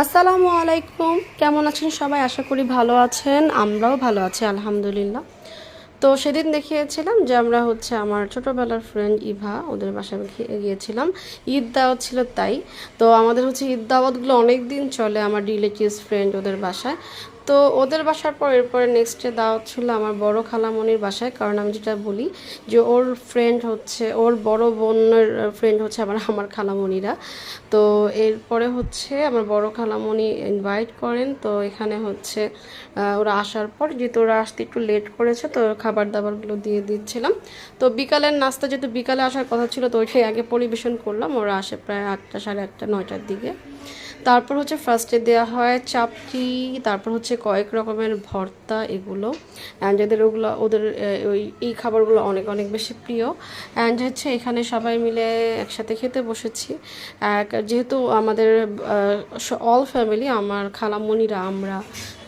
আসসালামু আলাইকুম। কেমন আছেন সবাই? আশা করি ভালো আছেন। আমরাও ভালো আছি, আলহামদুলিল্লাহ। তো সেদিন দেখিয়েছিলাম যে আমরা হচ্ছে আমার ছোটোবেলার ফ্রেন্ড ইভা, ওদের বাসায় গিয়ে- গিয়েছিলাম। ঈদ দাওয়াত ছিল তাই। তো আমাদের হচ্ছে ঈদ দাওয়াতগুলো অনেক দিন চলে আমার রিলেটিভস ফ্রেন্ড ওদের বাসায়। তো ওদের বাসার পর এরপরে নেক্সট দাওয়াত ছিল আমার বড় খালামণির বাসায়, কারণ আমি যেটা বলি যে ওর ফ্রেন্ড হচ্ছে, ওর বড় বোনের ফ্রেন্ড হচ্ছে আমার আমার খালামণিরা। তো এরপরে হচ্ছে আমার বড় খালামণি ইনভাইট করেন, তো এখানে হচ্ছে ওরা আসার পর যেহেতু ওরা আসতে একটু লেট করেছে, তো খাবার দাবারগুলো দিয়ে দিচ্ছিলাম। তো বিকালের নাস্তা যেহেতু বিকালে আসার কথা ছিল, তো ওইটাই আগে পরিবেশন করলাম, ওরা আসে প্রায় আটটা সাড়ে আটটা, নয়টার দিকে। তারপর হচ্ছে ফার্স্টে দেওয়া হয় চাপটি, তারপর হচ্ছে কয়েক রকমের ভর্তা এগুলো। অ্যান্ড এদের ওগুলো, ওদের ওই, এই খাবারগুলো অনেক অনেক বেশি প্রিয়। অ্যান্ড হচ্ছে এখানে সবাই মিলে একসাথে খেতে বসেছি। যেহেতু আমাদের অল ফ্যামিলি আমার খালামণিরা আমরা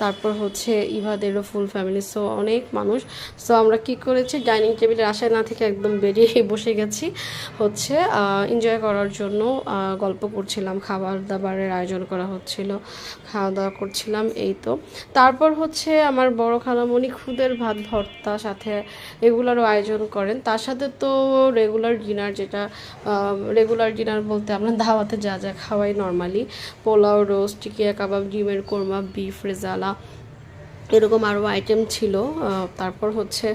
তারপর হচ্ছে ইভাদেরও ফুল ফ্যামিলি সো অনেক মানুষ। সো আমরা কি করেছি ডাইনিং টেবিলের আশায় না থেকে একদম বেরিয়ে বসে গেছি, হচ্ছে এনজয় করার জন্য গল্প করছিলাম, খাবার দাবারের আয়োজন করা হচ্ছিল, খাওয়া দাওয়া করছিলাম, এই তো। তারপর হচ্ছে আমার বড় খালামণি খুদের ভাত, ভর্তা সাথে এগুলোরও আয়োজন করেন। তার সাথে তো রেগুলার ডিনার যেটা রেগুলার ডিনার বলতে আমরা দাওয়াতে যা যা খাওয়াই নর্মালি পোলাও রোস্ট টিকিয়া কাবাব, ডিমের কোরমা বিফ রেজালা এরকম আরও আইটেম ছিল। তারপর হচ্ছে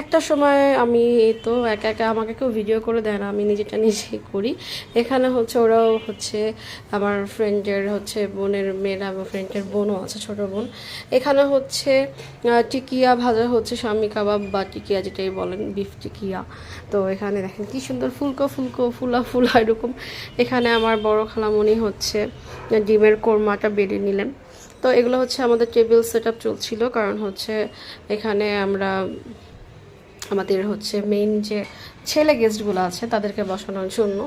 একটা সময় আমি তো একা একা আমাকে কেউ ভিডিও করে দেয় না, আমি নিজেটা নিজেই করি। এখানে হচ্ছে ওরাও হচ্ছে আমার ফ্রেন্ডের হচ্ছে বোনের মেয়েরা আমার ফ্রেন্ডের বোনও আছে, ছোটো বোন। এখানে হচ্ছে টিকিয়া ভাজা হচ্ছে স্বামী কাবাব বা টিকিয়া যেটাই বলেন বিফ টিকিয়া। তো এখানে দেখেন কি সুন্দর ফুলকো ফুলকো, ফুলা ফুলা এরকম। এখানে আমার বড় খালামণি হচ্ছে ডিমের কোরমাটা বেড়ে নিলেন। তো এগুলো হচ্ছে আমাদের টেবিল সেট আপ চলছিল, কারণ হচ্ছে এখানে আমরা আমাদের হচ্ছে মেইন যে ছেলে গেস্টগুলো আছে তাদেরকে বসানোর জন্য।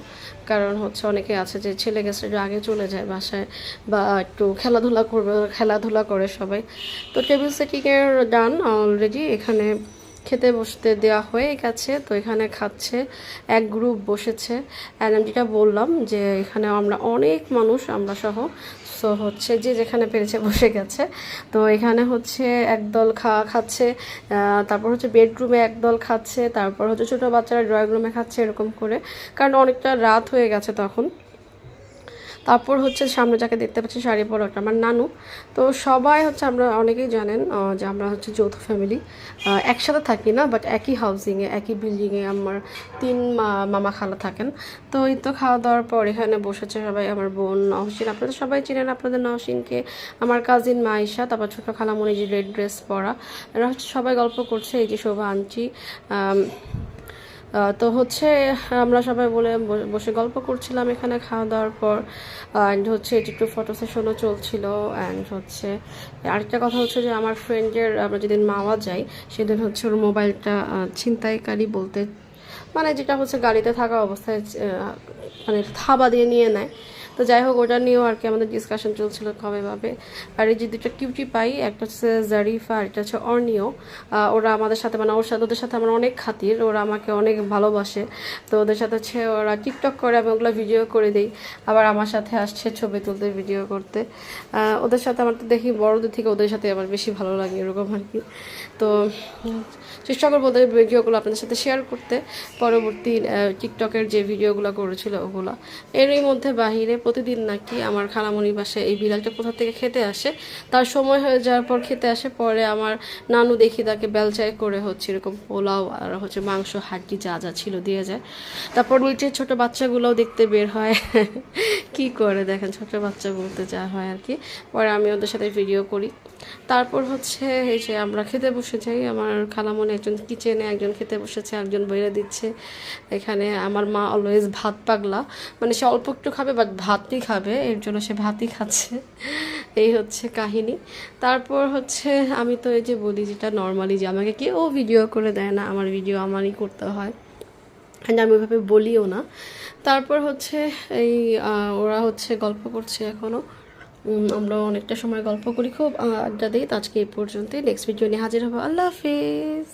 কারণ হচ্ছে অনেকে আছে যে ছেলে গেস্টরা আগে চলে যায় বাসায় বা একটু খেলাধুলা করবে, খেলাধুলা করে সবাই। তো টেবিল সেটিংয়ের ডান অলরেডি এখানে খেতে বসতে দেওয়া হয়ে গেছে, তো এখানে খাচ্ছে। এক গ্রুপ বসেছে। অ্যান্ড আমি যেটা বললাম যে এখানে আমরা অনেক মানুষ, আমরা সহ। সো হচ্ছে যে যেখানে পেরেছে বসে গেছে। তো এখানে হচ্ছে একদল খাওয়া খাচ্ছে তারপর হচ্ছে বেডরুমে একদল খাচ্ছে, তারপর হচ্ছে ছোটো বাচ্চারা ড্রয়িং রুমে খাচ্ছে, এরকম করে। কারণ অনেকটা রাত হয়ে গেছে তখন। তারপর হচ্ছে সামনে যাকে দেখতে পাচ্ছি শাড়ি পরা ওটা আমার নানু। তো সবাই হচ্ছে আমরা অনেকেই জানেন যে আমরা হচ্ছে যৌথ ফ্যামিলি একসাথে থাকি না বাট একই হাউজিংয়ে একই বিল্ডিংয়ে আমার তিন মামা খালা থাকেন। তো এই তো খাওয়া দাওয়ার পর এখানে বসেছে সবাই আমার বোন নওশিন। আপনাদের সবাই চেনেন আপনাদের নওশিনকে আমার কাজিন মাইশা তারপর ছোটো খালামণি যে রেড ড্রেস পরা। এরা হচ্ছে সবাই গল্প করছে এই যে শোভা আহ, তো হচ্ছে, আমরা সবাই বলে বসে গল্প করছিলাম এখানে খাওয়া দাওয়ার পর। অ্যান্ড হচ্ছে এটি একটু ফটো সেশনও চলছিল। অ্যান্ড হচ্ছে, আরেকটা কথা হচ্ছে যে আমার ফ্রেন্ডের আমরা যেদিন মাওয়া যাই, সেদিন হচ্ছে ওর মোবাইলটা ছিনতাইকারী বলতে মানে যেটা হচ্ছে গাড়িতে থাকা অবস্থায় মানে থাবা দিয়ে নিয়ে নেয়। তো যাই হোক, ওটা নিয়েও আর কি আমাদের ডিসকাশন চলছিল কবে ভাবে আর এই যে দুটো কিউটি পাই, একটা হচ্ছে জারিফা আর একটা হচ্ছে অর্নিও। ওরা আমাদের সাথে মানে ওর সাথে, ওদের সাথে আমার অনেক খাতির। ওরা আমাকে অনেক ভালোবাসে। তো ওদের সাথে হচ্ছে ওরা টিকটক করে, আমি ওগুলো ভিডিও করে দিই। আবার আমার সাথে আসছে ছবি তুলতে ভিডিও করতে। ওদের সাথে আমার তো দেখি বড়দের থেকে ওদের সাথে আমার বেশি ভালো লাগে এরকম আর কি। তো চেষ্টা করব ওদের ভিডিওগুলো আপনাদের সাথে শেয়ার করতে। পরবর্তী টিকটকের যে ভিডিওগুলো করেছিল ওগুলো। এরই মধ্যে বাহিরে প্রতিদিন নাকি আমার খালামণি বাসায় এই বিড়ালটা কোথা থেকে খেতে আসে? তার সময় হয়ে যাওয়ার পর খেতে আসে, পরে আমার নানু দেখি তাকে বেলচায় করে হচ্ছে এরকম পোলাও আর হচ্ছে মাংস, হাড্ডি যা যা ছিল দিয়ে যায়। তারপর নিচে ছোট বাচ্চাগুলোও দেখতে বের হয়। কি করে দেখেন, ছোট বাচ্চা বলতে যা হয় আর কি। পরে আমি ওদের সাথে ভিডিও করি। তারপর হচ্ছে এই যে আমরা খেতে বসে যাই, আমার খালামণি একজন কিচেনে একজন খেতে বসেছে একজন বইরে দিচ্ছে। এখানে আমার মা অলওয়েজ ভাত পাগলা। মানে সে অল্প একটু খাবে বাট ভাতই খাবে, এর জন্য সে ভাতই খাচ্ছে। এই হচ্ছে কাহিনী। তারপর হচ্ছে আমি তো এই যে বলি যেটা নর্মালি যে আমাকে কেউ ভিডিও করে দেয় না, আমার ভিডিও আমারই করতে হয়। And আমি ওইভাবে বলিও না। তারপর হচ্ছে এই ওরা হচ্ছে গল্প করছে এখনও আমরা অনেকটা সময় গল্প করি। খুব আড্ডা দিই। আজকে এই পর্যন্তই। নেক্সট ভিডিও নিয়ে হাজির হব। আল্লাহ হাফিজ।